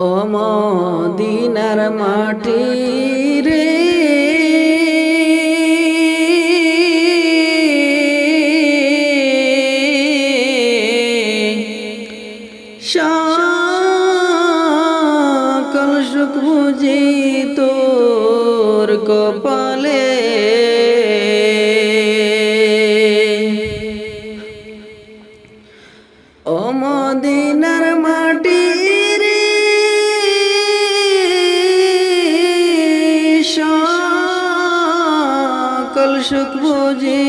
ও মদিনার মাটি রে। সকল সুখ বুঝি তোর কপালে সুখ বুঝি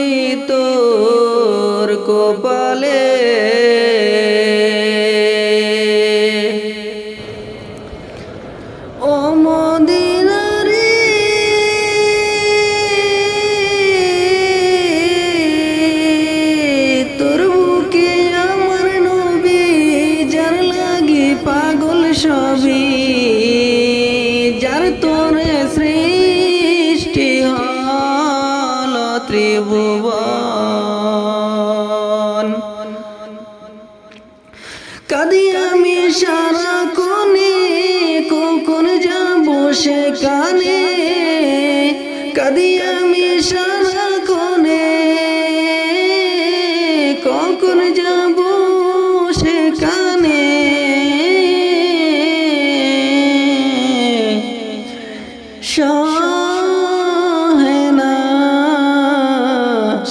তোর কপালে। আমার নবী পাগল যার তোরে সৃষ্টি ত্রিভুবন কাদি আমি সারা কোনে কখন যাব সেখানে? কাদি আমি সারা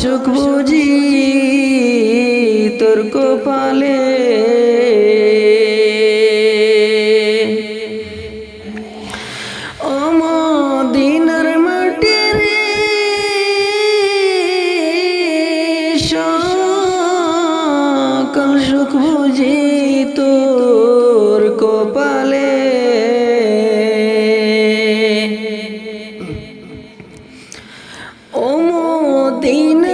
সুখ বুঝি তোর কপালে। সুখ বুঝি অমদিনারে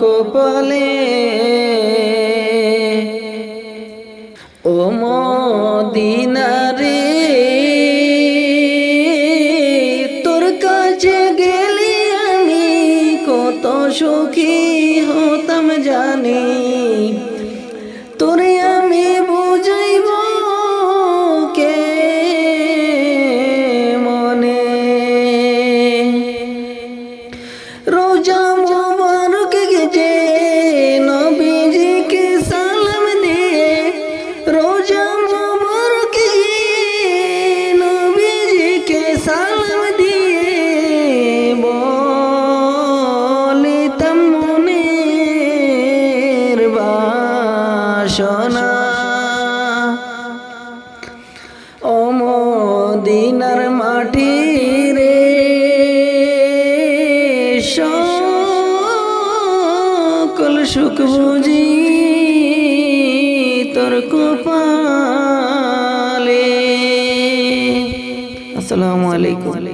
কপালে। ও মদিনারে তোর কাছে গেলে আমি কত সুখী হতাম জানি। মদিনার মাটি রে সকল সুখ বুঝি তোর কপালে। আসসালামু আলাইকুম।